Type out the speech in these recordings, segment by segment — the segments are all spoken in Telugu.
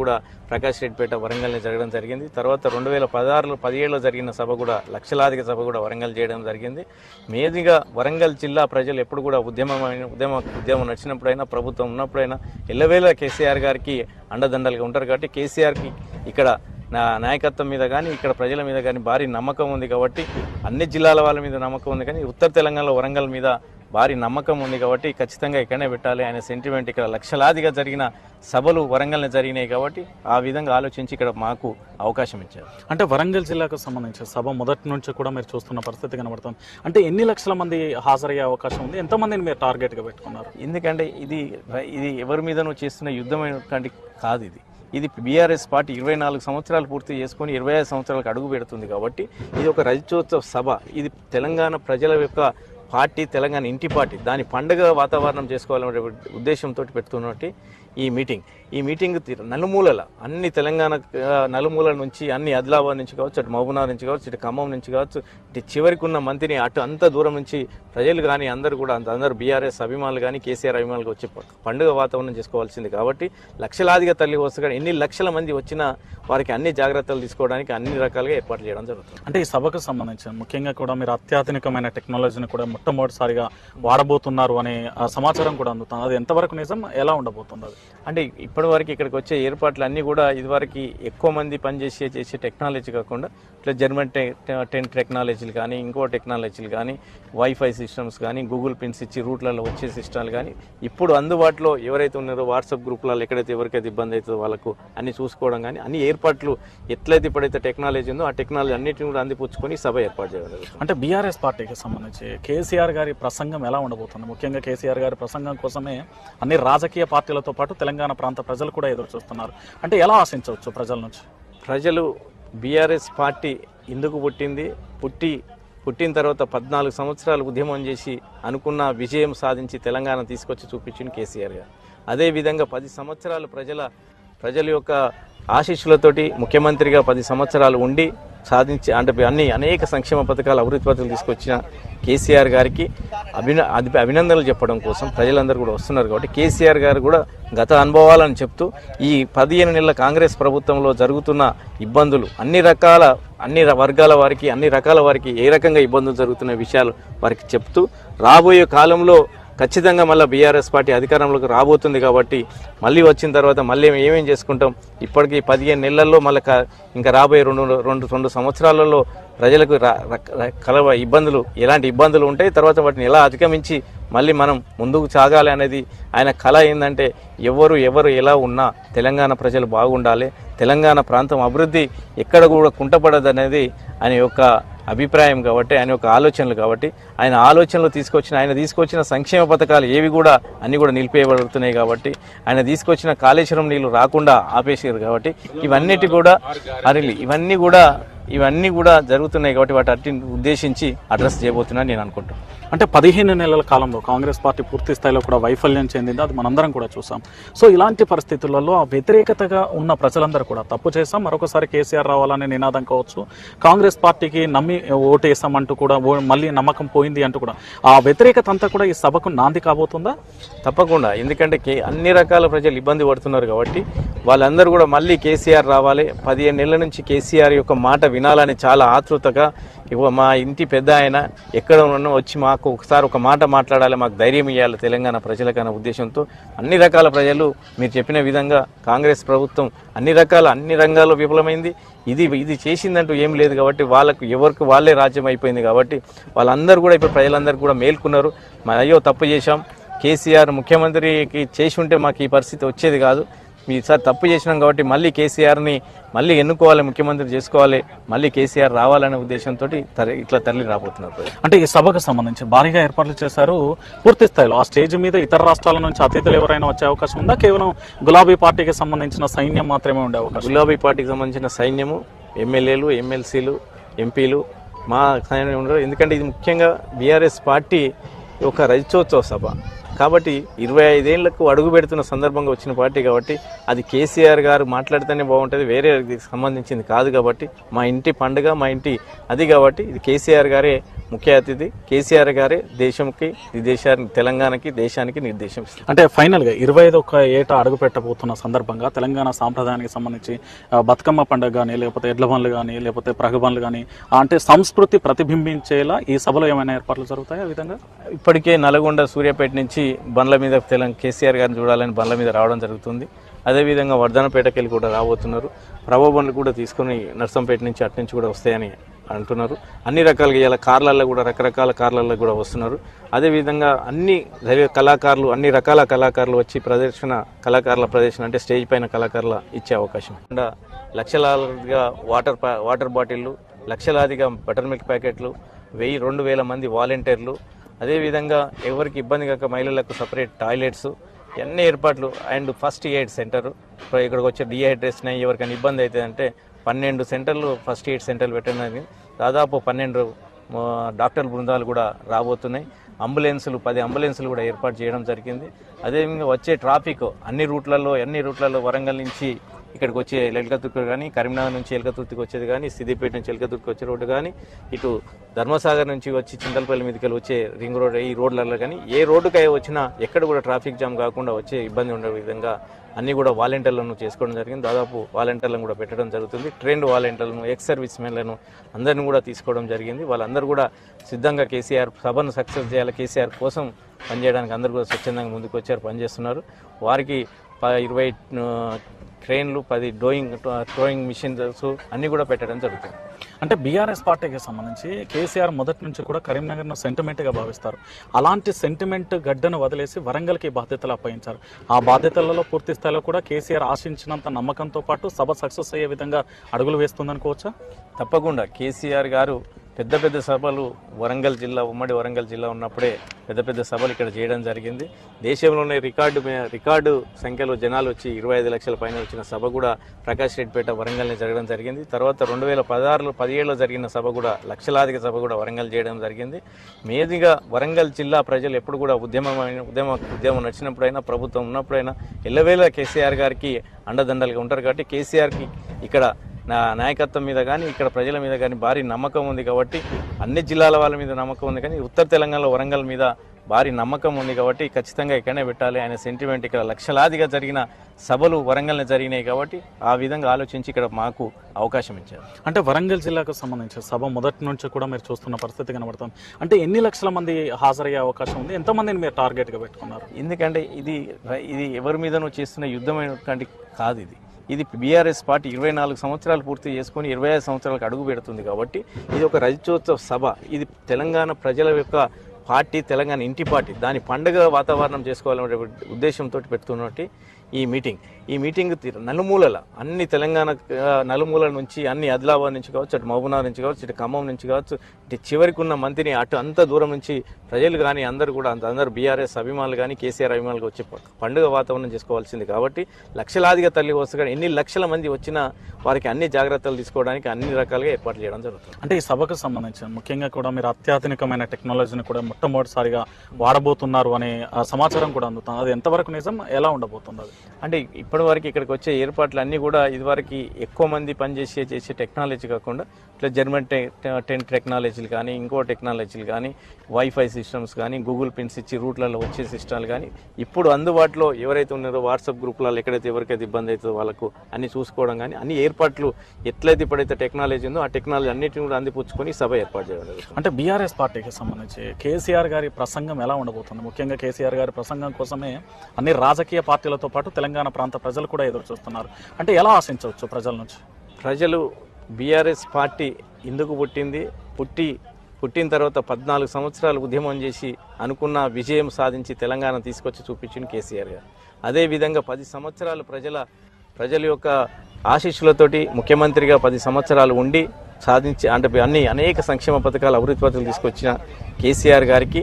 కూడా ప్రకాష్ రెడ్డిపేట వరంగల్ని జరగడం జరిగింది. తర్వాత రెండు వేల పదహారులో పదిహేడులో జరిగిన సభ కూడా లక్షలాదిక సభ కూడా వరంగల్ చేయడం జరిగింది. మేదిగా వరంగల్ జిల్లా ప్రజలు ఎప్పుడు కూడా ఉద్యమం ఉద్యమ ఉద్యమం నడిచినప్పుడైనా ప్రభుత్వం ఉన్నప్పుడైనా ఎల్లవేళ కేసీఆర్ గారికి అండదండలుగా ఉంటారు కాబట్టి కేసీఆర్కి ఇక్కడ నా నాయకత్వం మీద కానీ ఇక్కడ ప్రజల మీద కానీ భారీ నమ్మకం ఉంది కాబట్టి అన్ని జిల్లాల వాళ్ళ మీద నమ్మకం ఉంది కానీ ఉత్తర తెలంగాణలో వరంగల్ మీద భారీ నమ్మకం ఉంది కాబట్టి ఖచ్చితంగా ఇక్కడనే పెట్టాలి ఆయన సెంటిమెంట్ ఇక్కడ లక్షలాదిగా జరిగిన సభలు వరంగల్ని జరిగినాయి కాబట్టి ఆ విధంగా ఆలోచించి ఇక్కడ మాకు అవకాశం ఇచ్చారు. అంటే వరంగల్ జిల్లాకు సంబంధించిన సభ మొదటి నుంచి కూడా మీరు చూస్తున్న పరిస్థితి కనబడుతుంది. అంటే ఎన్ని లక్షల మంది హాజరయ్యే అవకాశం ఉంది? ఎంతమందిని మీరు టార్గెట్గా పెట్టుకున్నారు? ఎందుకంటే ఇది ఇది ఎవరి మీదనో చేస్తున్న యుద్ధమైనటువంటి కాదు ఇది. ఇది బీఆర్ఎస్ పార్టీ ఇరవై నాలుగు సంవత్సరాలు పూర్తి చేసుకొని ఇరవై ఐదు సంవత్సరాలకు అడుగు పెడుతుంది కాబట్టి ఇది ఒక రజతోత్సవ సభ. ఇది తెలంగాణ ప్రజల యొక్క పార్టీ తెలంగాణ ఇంటి పార్టీ దాని పండుగ వాతావరణం చేసుకోవాలనే ఉద్దేశంతో పెడుతున్నట్టు ఈ మీటింగ్. ఈ మీటింగ్ నలుమూలల అన్ని తెలంగాణ నలుమూలల నుంచి అన్ని ఆదిలాబాద్ నుంచి కావచ్చు అటు మహబూబ్నగర్ నుంచి కావచ్చు ఇటు ఖమ్మం నుంచి కావచ్చు ఇటు చివరికి ఉన్న మంత్రిని అటు అంత దూరం నుంచి ప్రజలు కానీ అందరూ కూడా అంత అందరూ బీఆర్ఎస్ అభిమానులు కానీ కేసీఆర్ అభిమానులు వచ్చి పండుగ వాతావరణం చేసుకోవాల్సింది. కాబట్టి లక్షలాదిగా తల్లి వస్తుగా ఎన్ని లక్షల మంది వచ్చినా వారికి అన్ని జాగ్రత్తలు తీసుకోవడానికి అన్ని రకాలుగా ఏర్పాటు చేయడం జరుగుతుంది. అంటే ఈ సభకు సంబంధించి ముఖ్యంగా కూడా మీరు అత్యాధునికమైన టెక్నాలజీని కూడా మొట్టమొదటిసారిగా వాడబోతున్నారు అనే ఆ సమాచారం కూడా అందుతుంది. అది ఎంతవరకు నిజం ఎలా ఉండబోతుంది అది? అంటే ఇప్పటి వరకు ఇక్కడికి వచ్చే ఏర్పాట్లు అన్నీ కూడా ఇదివరకు ఎక్కువ మంది పనిచేసే చేసే టెక్నాలజీ కాకుండా ఇట్లా జర్మన్ టెన్ టెక్నాలజీలు కానీ ఇంకో టెక్నాలజీలు కానీ వైఫై సిస్టమ్స్ కానీ గూగుల్ పిన్స్ ఇచ్చి రూట్లలో వచ్చే సిస్టమ్లు కానీ ఇప్పుడు అందుబాటులో ఎవరైతే ఉన్నారో వాట్సాప్ గ్రూప్లలో ఎక్కడైతే ఎవరికైతే ఇబ్బంది అవుతుందో వాళ్ళకు అన్ని చూసుకోవడం కానీ అన్ని ఏర్పాట్లు ఎట్లయితే ఇప్పుడైతే టెక్నాలజీ ఉందో ఆ టెక్నాలజీ అన్నిటిని కూడా అందిపుచ్చుకొని సభ ఏర్పాటు చేయగలరు అంటే బీఆర్ఎస్ పార్టీకి సంబంధించి కేసీఆర్ గారి ప్రసంగం ఎలా ఉండబోతుంది? ముఖ్యంగా కేసీఆర్ గారి ప్రసంగం కోసమే అన్ని రాజకీయ పార్టీలతో పాటు తెలంగాణ ప్రాంత ప్రజలు కూడా ఎదురు చూస్తున్నారు. అంటే ఎలా ఆశించవచ్చు ప్రజల నుంచి? ప్రజలు బీఆర్ఎస్ పార్టీ ఎందుకు పుట్టింది. పుట్టి పుట్టిన తర్వాత పద్నాలుగు సంవత్సరాలు ఉద్యమం చేసి అనుకున్న విజయం సాధించి తెలంగాణ తీసుకొచ్చి చూపించింది కేసీఆర్ గారు. అదేవిధంగా పది సంవత్సరాలు ప్రజల ప్రజల యొక్క ఆశీస్సులతోటి ముఖ్యమంత్రిగా పది సంవత్సరాలు ఉండి సాధించి అంటే అన్ని అనేక సంక్షేమ పథకాలు అభివృద్ధి పథకాలు తీసుకొచ్చిన కేసీఆర్ గారికి అభిన అభి అభినందనలు చెప్పడం కోసం ప్రజలందరూ కూడా వస్తున్నారు కాబట్టి కేసీఆర్ గారు కూడా గత అనుభవాలను చెప్తూ ఈ పదిహేను నెలల కాంగ్రెస్ ప్రభుత్వంలో జరుగుతున్న ఇబ్బందులు అన్ని రకాల అన్ని ర- వర్గాల వారికి అన్ని రకాల వారికి ఏ రకంగా ఇబ్బందులు జరుగుతున్న విషయాలు వారికి చెప్తూ రాబోయే కాలంలో ఖచ్చితంగా మళ్ళీ బీఆర్ఎస్ పార్టీ అధికారంలోకి రాబోతుంది కాబట్టి మళ్ళీ వచ్చిన తర్వాత మళ్ళీ ఏమేం చేసుకుంటాం? ఇప్పటికీ పదిహేను నెలల్లో మళ్ళీ ఇంకా రాబోయే రెండు రెండు రెండు సంవత్సరాలలో ప్రజలకు కలవ ఇబ్బందులు ఎలాంటి ఇబ్బందులు ఉంటాయి? తర్వాత వాటిని ఎలా అధిగమించి మళ్ళీ మనం ముందుకు సాగాలి అనేది ఆయన కళ ఏంటంటే ఎవరు ఎవరు ఎలా ఉన్నా తెలంగాణ ప్రజలు బాగుండాలి. తెలంగాణ ప్రాంతం అభివృద్ధి ఎక్కడ కూడా కుంటపడదు అనేది ఆయన యొక్క అభిప్రాయం కాబట్టి ఆయన యొక్క ఆలోచనలు కాబట్టి ఆయన ఆలోచనలు తీసుకొచ్చిన ఆయన తీసుకొచ్చిన సంక్షేమ పథకాలు ఏవి కూడా అన్నీ కూడా నిలిపేయబడుతున్నాయి కాబట్టి ఆయన తీసుకొచ్చిన కాళేశ్వరం నీళ్ళు రాకుండా ఆపేసారు కాబట్టి ఇవన్నిటి కూడా అరిలి ఇవన్నీ కూడా ఇవన్నీ కూడా జరుగుతున్నాయి కాబట్టి వాటి అట్టి ఉద్దేశించి అడ్రస్ చేయబోతున్నాను నేను అనుకుంటున్నాను అంటే పదిహేను నెలల కాలంలో కాంగ్రెస్ పార్టీ పూర్తి స్థాయిలో కూడా వైఫల్యం చెందింది. అది మనందరం కూడా చూసాం. సో ఇలాంటి పరిస్థితులలో ఆ వ్యతిరేకతగా ఉన్న ప్రజలందరూ కూడా తప్పు చేస్తాం మరొకసారి కేసీఆర్ రావాలనే నినాదం కావచ్చు. కాంగ్రెస్ పార్టీకి నమ్మి ఓటు కూడా ఓ- మళ్ళీ నమ్మకం పోయింది అంటూ కూడా. ఆ వ్యతిరేకత అంతా కూడా ఈ సభకు నాంది కాబోతుందా? తప్పకుండా. ఎందుకంటే కే అన్ని రకాల ప్రజలు ఇబ్బంది పడుతున్నారు కాబట్టి వాళ్ళందరూ కూడా మళ్ళీ కేసీఆర్ రావాలి. పదిహేను నెలల నుంచి కేసీఆర్ యొక్క మాట వినాలని చాలా ఆతృతగా ఇవ్వ మా ఇంటి పెద్ద ఆయన ఎక్కడ ఉన్నా వచ్చి మాకు ఒకసారి ఒక మాట మాట్లాడాలి. మాకు ధైర్యం ఇవ్వాలి తెలంగాణ ప్రజలకన్న ఉద్దేశంతో అన్ని రకాల ప్రజలు మీరు చెప్పిన విధంగా కాంగ్రెస్ ప్రభుత్వం అన్ని రకాల అన్ని రంగాల్లో విఫలమైంది. ఇది ఇది చేసిందంటూ ఏం లేదు కాబట్టి వాళ్ళకు ఎవరికి వాళ్ళే రాజ్యం అయిపోయింది కాబట్టి వాళ్ళందరూ కూడా ఇప్పుడు ప్రజలందరూ కూడా మేల్కొన్నారు. మా అయ్యో తప్పు చేశాం. కేసీఆర్ ముఖ్యమంత్రికి చేసి ఉంటే మాకు ఈ పరిస్థితి వచ్చేది కాదు. ఈసారి తప్పు చేసినాం కాబట్టి మళ్ళీ కేసీఆర్ని మళ్ళీ ఎన్నుకోవాలి ముఖ్యమంత్రి చేసుకోవాలి మళ్ళీ కేసీఆర్ రావాలనే ఉద్దేశంతో ఇట్లా తరలి రాబోతున్నారు. అంటే ఈ సభకు సంబంధించి భారీగా ఏర్పాట్లు చేశారు పూర్తి స్థాయిలో. ఆ స్టేజ్ మీద ఇతర రాష్ట్రాల నుంచి అతిథులు ఎవరైనా వచ్చే అవకాశం ఉందా? కేవలం గులాబీ పార్టీకి సంబంధించిన సైన్యం మాత్రమే ఉండే అవకాశం గులాబీ పార్టీకి సంబంధించిన సైన్యము ఎమ్మెల్యేలు ఎమ్మెల్సీలు ఎంపీలు మా సైన్యం ఉండరు. ఎందుకంటే ఇది ముఖ్యంగా బీఆర్ఎస్ పార్టీ ఒక రజతోత్సవ సభ. కాబట్టి ఇరవై ఐదేళ్ళకు అడుగు పెడుతున్న సందర్భంగా వచ్చిన పార్టీ కాబట్టి అది కేసీఆర్ గారు మాట్లాడితేనే బాగుంటుంది వేరే సంబంధించింది కాదు కాబట్టి మా ఇంటి పండుగ మా ఇంటి అది కాబట్టి ఇది కేసీఆర్ గారే ముఖ్య అతిథి కేసీఆర్ గారే దేశంకి ఈ దేశానికి తెలంగాణకి దేశానికి నిర్దేశం అంటే ఫైనల్గా ఇరవై ఐదు ఒక ఏట అడుగు పెట్టబోతున్న సందర్భంగా తెలంగాణ సాంప్రదాయానికి సంబంధించి బతుకమ్మ పండుగ కానీ లేకపోతే ఎడ్ల బండ్లు కానీ లేకపోతే ప్రగబండ్లు కానీ అంటే సంస్కృతి ప్రతిబింబించేలా ఈ సభలో ఏమైనా ఏర్పాట్లు జరుగుతాయి ఆ విధంగా? ఇప్పటికే నల్గొండ సూర్యాపేట నుంచి బండ్ల మీద తెలంగాణ కేసీఆర్ గారిని చూడాలని బండ్ల మీద రావడం జరుగుతుంది. అదేవిధంగా వర్ధనపేటకి వెళ్ళి కూడా రాబోతున్నారు. ప్రభా బండ్లు కూడా తీసుకొని నర్సంపేట నుంచి అటు నుంచి కూడా వస్తాయని అంటున్నారు. అన్ని రకాలుగా ఇలా కార్లల్లో కూడా రకరకాల కార్లల్లో కూడా వస్తున్నారు. అదేవిధంగా అన్ని కళాకారులు అన్ని రకాల కళాకారులు వచ్చి ప్రదర్శన కళాకారుల ప్రదర్శన అంటే స్టేజ్ పైన కళాకారుల ఇచ్చే అవకాశం. లక్షలాదిగా వాటర్ వాటర్ బాటిళ్ళు లక్షలాదిగా బటర్ మిల్క్ ప్యాకెట్లు వెయ్యి రెండు వేల మంది వాలంటీర్లు అదేవిధంగా ఎవరికి ఇబ్బంది కాక మహిళలకు సపరేట్ టాయిలెట్స్ అన్ని ఏర్పాట్లు అండ్ ఫస్ట్ ఎయిడ్ సెంటర్ ఇప్పుడు ఇక్కడికి వచ్చే డిహైడ్రేషన్ అయ్యి ఎవరికైనా ఇబ్బంది అవుతుందంటే పన్నెండు సెంటర్లు ఫస్ట్ ఎయిడ్ సెంటర్లు పెట్టడానికి దాదాపు పన్నెండు డాక్టర్ బృందాలు కూడా రాబోతున్నాయి. అంబులెన్సులు పది అంబులెన్సులు కూడా ఏర్పాటు చేయడం జరిగింది. అదేవిధంగా వచ్చే ట్రాఫిక్ అన్ని రూట్లలో అన్ని రూట్లలో వరంగల్ నుంచి ఇక్కడికి వచ్చే ఎలకతుర్తి కానీ కరీంనగర్ నుంచి ఎలకతుర్తికి వచ్చేది కానీ సిద్దిపేట నుంచి ఎలకతుర్తికి వచ్చే రోడ్డు కానీ ఇటు ధర్మసాగర్ నుంచి వచ్చి చింతలపల్లి మీదకి వచ్చే రింగ్ రోడ్ ఈ రోడ్లలో కానీ ఏ రోడ్డుకై వచ్చినా ఎక్కడ కూడా ట్రాఫిక్ జామ్ కాకుండా వచ్చే ఇబ్బంది ఉండే విధంగా అన్నీ కూడా వాలంటీర్లను చేసుకోవడం జరిగింది. దాదాపు వాలంటీర్లను కూడా పెట్టడం జరుగుతుంది. ట్రైన్డ్ వాలంటీర్లను ఎక్స్ సర్వీస్ మెన్లను అందరిని కూడా తీసుకోవడం జరిగింది. వాళ్ళందరూ కూడా సిద్ధంగా కేసీఆర్ సభను సక్సెస్ చేయాలి. కేసీఆర్ కోసం పనిచేయడానికి అందరూ కూడా స్వచ్ఛందంగా ముందుకు వచ్చారు పనిచేస్తున్నారు. వారికి ఇరవై ట్రైన్లు పది డోయింగ్ టోయింగ్ మిషన్స్ అన్నీ కూడా పెట్టడం జరుగుతుంది. అంటే బీఆర్ఎస్ పార్టీకి సంబంధించి కేసీఆర్ మొదటి నుంచి కూడా కరీంనగర్ను సెంటిమెంట్గా భావిస్తారు. అలాంటి సెంటిమెంట్ గడ్డను వదిలేసి వరంగల్కి బాధ్యతలు అప్పగించారు. ఆ బాధ్యతలలో పూర్తి స్థాయిలో కూడా కేసీఆర్ ఆశించినంత నమ్మకంతో పాటు సభ సక్సెస్ అయ్యే విధంగా అడుగులు వేస్తుందనుకోవచ్చా? తప్పకుండా. కేసీఆర్ గారు పెద్ద పెద్ద సభలు వరంగల్ జిల్లా ఉమ్మడి వరంగల్ జిల్లా ఉన్నప్పుడే పెద్ద పెద్ద సభలు ఇక్కడ చేయడం జరిగింది. దేశంలోనే రికార్డు రికార్డు సంఖ్యలో జనాలు వచ్చి ఇరవై ఐదు లక్షల పైన వచ్చిన సభ కూడా ప్రకాష్ రెడ్డిపేట వరంగల్ని జరగడం జరిగింది. తర్వాత రెండు వేల పదహారులో పదిహేడులో జరిగిన సభ కూడా లక్షలాదిక సభ కూడా వరంగల్ చేయడం జరిగింది. మేదిగా వరంగల్ జిల్లా ప్రజలు ఎప్పుడు కూడా ఉద్యమం ఉద్యమ ఉద్యమం నచ్చినప్పుడైనా ప్రభుత్వం ఉన్నప్పుడైనా ఎల్లవేళ కేసీఆర్ గారికి అండదండలుగా ఉంటారు. కాబట్టి కేసీఆర్కి ఇక్కడ నా నాయకత్వం మీద కానీ ఇక్కడ ప్రజల మీద కానీ భారీ నమ్మకం ఉంది కాబట్టి అన్ని జిల్లాల వాళ్ళ మీద నమ్మకం ఉంది కానీ ఉత్తర తెలంగాణలో వరంగల్ మీద భారీ నమ్మకం ఉంది కాబట్టి ఖచ్చితంగా ఇక్కడనే పెట్టాలి. ఆయన సెంటిమెంట్ ఇక్కడ లక్షలాదిగా జరిగిన సభలు వరంగల్ని జరిగినాయి కాబట్టి ఆ విధంగా ఆలోచించి ఇక్కడ మాకు అవకాశం ఇచ్చారు. అంటే వరంగల్ జిల్లాకు సంబంధించి సభ మొదటి నుంచి కూడా మీరు చూస్తున్న పరిస్థితి కనబడుతుంది. అంటే ఎన్ని లక్షల మంది హాజరయ్యే అవకాశం ఉంది? ఎంతమందిని మీరు టార్గెట్గా పెట్టుకున్నారు? ఎందుకంటే ఇది ఇది ఎవరి మీదనో చేస్తున్న యుద్ధమైనటువంటి కాదు ఇది. ఇది బీఆర్ఎస్ పార్టీ ఇరవై నాలుగు సంవత్సరాలు పూర్తి చేసుకొని ఇరవై ఐదు సంవత్సరాలకు అడుగు పెడుతుంది కాబట్టి ఇది ఒక రజతోత్సవ సభ. ఇది తెలంగాణ ప్రజల యొక్క పార్టీ తెలంగాణ ఇంటి పార్టీ. దాని పండుగ వాతావరణం చేసుకోవాలనే ఉద్దేశంతో పెడుతున్నట్టు ఈ మీటింగ్. ఈ మీటింగ్ తీరు నలుమూలల అన్ని తెలంగాణ నలుమూలల నుంచి అన్ని ఆదిలాబాద్ నుంచి కావచ్చు అటు మహబూబ్నగర్ నుంచి కావచ్చు ఇటు ఖమ్మం నుంచి కావచ్చు ఇటు చివరికి ఉన్న మంత్రిని అటు అంత దూరం నుంచి ప్రజలు కానీ అందరూ కూడా అంత అందరూ బీఆర్ఎస్ అభిమానులు కానీ కేసీఆర్ అభిమానులు వచ్చి పండుగ వాతావరణం చేసుకోవాల్సింది కాబట్టి లక్షలాదిగా తల్లి వస్తే కానీ ఎన్ని లక్షల మంది వచ్చినా వారికి అన్ని జాగ్రత్తలు తీసుకోవడానికి అన్ని రకాలుగా ఏర్పాటు చేయడం జరుగుతుంది. అంటే ఈ సభకు సంబంధించి ముఖ్యంగా కూడా మీరు అత్యాధునికమైన టెక్నాలజీని కూడా మొట్టమొదటిసారిగా వాడబోతున్నారు అనే సమాచారం కూడా అందుతుంది అది ఎంతవరకు నిజం? ఎలా ఉండబోతుంది అది అంటే ఇప్పటి వరకు ఇక్కడికి వచ్చే ఏర్పాట్లు అన్నీ కూడా ఇదివరకు ఎక్కువ మంది పనిచేసే చేసే టెక్నాలజీ కాకుండా ఇట్లా జర్మన్ టె టెన్ టెక్నాలజీలు కానీ ఇంకో టెక్నాలజీలు కానీ వైఫై సిస్టమ్స్ కానీ గూగుల్ పిన్స్ ఇచ్చి రూట్లలో వచ్చే సిస్టాలు కానీ ఇప్పుడు అందుబాటులో ఎవరైతే ఉన్నారో వాట్సాప్ గ్రూపులలో ఎక్కడైతే ఎవరికైతే ఇబ్బంది అవుతుందో వాళ్ళకు అన్ని చూసుకోవడం కానీ అన్ని ఏర్పాట్లు ఎట్లయితే ఇప్పుడైతే టెక్నాలజీ ఉందో ఆ టెక్నాలజీ అన్నిటిని కూడా అందిపుచ్చుకొని సభ ఏర్పాటు చేయడం. అంటే బీఆర్ఎస్ పార్టీకి సంబంధించి కేసీఆర్ గారి ప్రసంగం ఎలా ఉండబోతుంది? ముఖ్యంగా కేసీఆర్ గారి ప్రసంగం కోసమే అన్ని రాజకీయ పార్టీలతో పాటు తెలంగాణ ప్రాంత ప్రజలు కూడా ఎదురు చూస్తున్నారు. అంటే ఎలా ఆశించవచ్చు ప్రజల నుంచి? ప్రజలు బీఆర్ఎస్ పార్టీ ఎందుకు పుట్టింది. పుట్టి పుట్టిన తర్వాత పద్నాలుగు సంవత్సరాలు ఉద్యమం చేసి అనుకున్న విజయం సాధించి తెలంగాణ తీసుకొచ్చి చూపించింది కేసీఆర్ గారు. అదేవిధంగా పది సంవత్సరాలు ప్రజల ప్రజల యొక్క ఆశీస్సులతోటి ముఖ్యమంత్రిగా పది సంవత్సరాలు ఉండి సాధించి అంటే అన్ని అనేక సంక్షేమ పథకాలు అభివృద్ధి పథకాలు తీసుకొచ్చిన కేసీఆర్ గారికి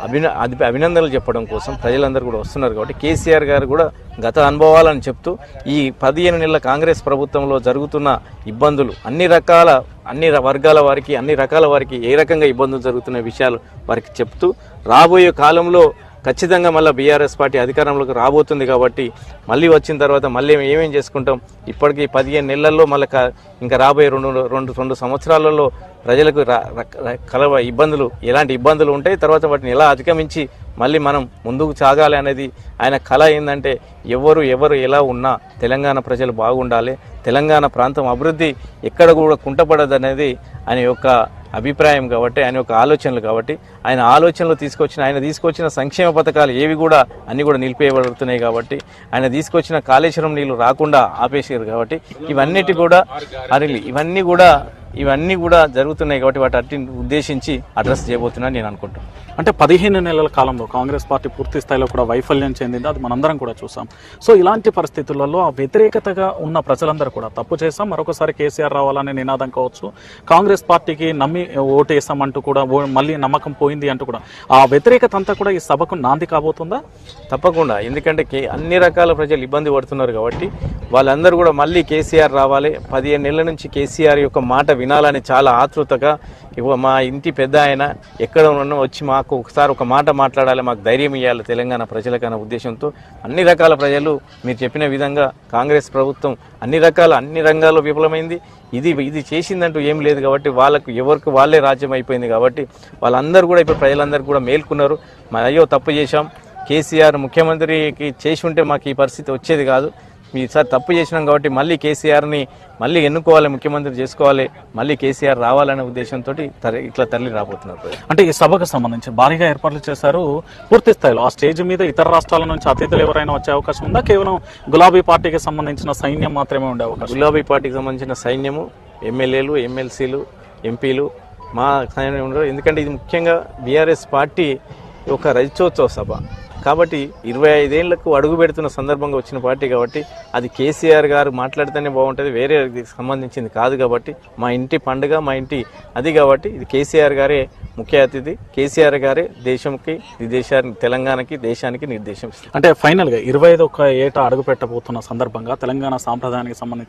అభిన అభి- అభినందనలు చెప్పడం కోసం ప్రజలందరూ కూడా వస్తున్నారు కాబట్టి కేసీఆర్ గారు కూడా గత అనుభవాలను చెప్తూ ఈ పదిహేను నెలల కాంగ్రెస్ ప్రభుత్వంలో జరుగుతున్న ఇబ్బందులు అన్ని రకాల అన్ని ర- వర్గాల వారికి అన్ని రకాల వారికి ఏ రకంగా ఇబ్బందులు జరుగుతున్న విషయాలు వారికి చెప్తూ రాబోయే కాలంలో ఖచ్చితంగా మళ్ళీ బీఆర్ఎస్ పార్టీ అధికారంలోకి రాబోతుంది కాబట్టి మళ్ళీ వచ్చిన తర్వాత మళ్ళీ ఏమేం చేసుకుంటాం? ఇప్పటికీ పదిహేను నెలల్లో మళ్ళీ ఇంకా రాబోయే రెండు రెండు రెండు సంవత్సరాలలో ప్రజలకు రా- ర- కలవ ఇబ్బందులు ఎలాంటి ఇబ్బందులు ఉంటాయి తర్వాత వాటిని ఎలా అధిగమించి మళ్ళీ మనం ముందుకు సాగాలి అనేది ఆయన కళ ఏంటంటే ఎవరు ఎవరు ఎలా ఉన్నా తెలంగాణ ప్రజలు బాగుండాలి తెలంగాణ ప్రాంతం అభివృద్ధి ఎక్కడ కూడా కుంటపడదు అనేది ఆయన యొక్క అభిప్రాయం కాబట్టి ఆయన యొక్క ఆలోచనలు కాబట్టి ఆయన ఆలోచనలు తీసుకొచ్చిన ఆయన తీసుకొచ్చిన సంక్షేమ పథకాలు ఏవి కూడా అన్నీ కూడా నిలిపేయబడుతున్నాయి కాబట్టి ఆయన తీసుకొచ్చిన కాళేశ్వరం నీళ్ళు రాకుండా ఆపేసారు కాబట్టి ఇవన్నిటి కూడా అరిలి ఇవన్నీ కూడా ఇవన్నీ కూడా జరుగుతున్నాయి కాబట్టి వాటి అట్టి ఉద్దేశించి అడ్రస్ చేయబోతున్నాను నేను అనుకుంటాను అంటే పదిహేను నెలల కాలంలో కాంగ్రెస్ పార్టీ పూర్తి స్థాయిలో కూడా వైఫల్యం చెందింది. అది మనందరం కూడా చూసాం. సో ఇలాంటి పరిస్థితులలో ఆ వ్యతిరేకతగా ఉన్న ప్రజలందరూ కూడా తప్పు చేసాం మరొకసారి కేసీఆర్ రావాలనే నినాదం కావచ్చు. కాంగ్రెస్ పార్టీకి నమ్మి ఓటేసామంటూ కూడా ఓ- మళ్ళీ నమ్మకం పోయింది అంటూ కూడా. ఆ వ్యతిరేకత అంతా కూడా ఈ సభకు నాంది కాబోతుందా? తప్పకుండా. ఎందుకంటే కే అన్ని రకాల ప్రజలు ఇబ్బంది పడుతున్నారు కాబట్టి వాళ్ళందరూ కూడా మళ్ళీ కేసీఆర్ రావాలి. పదిహేను నెలల నుంచి కేసీఆర్ యొక్క మాట వినాలని చాలా ఆతృతగా ఇవ్వ మా ఇంటి పెద్ద ఆయన ఎక్కడ ఉన్నా వచ్చి మాకు ఒకసారి ఒక మాట మాట్లాడాలి మాకు ధైర్యం ఇవ్వాలి తెలంగాణ ప్రజలకు ఉద్దేశంతో. అన్ని రకాల ప్రజలు మీరు చెప్పిన విధంగా కాంగ్రెస్ ప్రభుత్వం అన్ని రకాల అన్ని రంగాల్లో విఫలమైంది. ఇది ఇది చేసిందంటూ ఏం లేదు కాబట్టి వాళ్ళకు ఎవరికి వాళ్ళే రాజ్యం అయిపోయింది కాబట్టి వాళ్ళందరూ కూడా ఇప్పుడు ప్రజలందరూ కూడా మేల్కొన్నారు. మన అయ్యో తప్పు చేశాం. కేసీఆర్ ముఖ్యమంత్రికి చేసి ఉంటే మాకు ఈ పరిస్థితి వచ్చేది కాదు. ఈసారి తప్పు చేసినాం కాబట్టి మళ్ళీ కేసీఆర్ని మళ్ళీ ఎన్నుకోవాలి ముఖ్యమంత్రి చేసుకోవాలి మళ్ళీ కేసీఆర్ రావాలనే ఉద్దేశంతో ఇట్లా తరలి రాబోతున్నారు. అంటే ఈ సభకు సంబంధించి భారీగా ఏర్పాట్లు చేశారు పూర్తి స్థాయిలో. ఆ స్టేజ్ మీద ఇతర రాష్ట్రాల నుంచి అతిథులు ఎవరైనా వచ్చే అవకాశం ఉందా? కేవలం గులాబీ పార్టీకి సంబంధించిన సైన్యం మాత్రమే ఉండే అవకాశం గులాబీ పార్టీకి సంబంధించిన సైన్యము ఎమ్మెల్యేలు ఎమ్మెల్సీలు ఎంపీలు మా సైన్యం ఉండరు. ఎందుకంటే ఇది ముఖ్యంగా బీఆర్ఎస్ పార్టీ ఒక రజతోత్సవ సభ. కాబట్టి ఇరవై ఐదేళ్ళకు అడుగు పెడుతున్న సందర్భంగా వచ్చిన పార్టీ కాబట్టి అది కేసీఆర్ గారు మాట్లాడితేనే బాగుంటుంది వేరే సంబంధించింది కాదు కాబట్టి మా ఇంటి పండుగ మా ఇంటి అది కాబట్టి ఇది కేసీఆర్ గారే ముఖ్య అతిథి కేసీఆర్ గారే దేశంకి ఈ దేశానికి తెలంగాణకి దేశానికి నిర్దేశం అంటే ఫైనల్గా ఇరవై ఐదు ఒక ఏటా అడుగు పెట్టబోతున్న సందర్భంగా తెలంగాణ సాంప్రదాయానికి సంబంధించి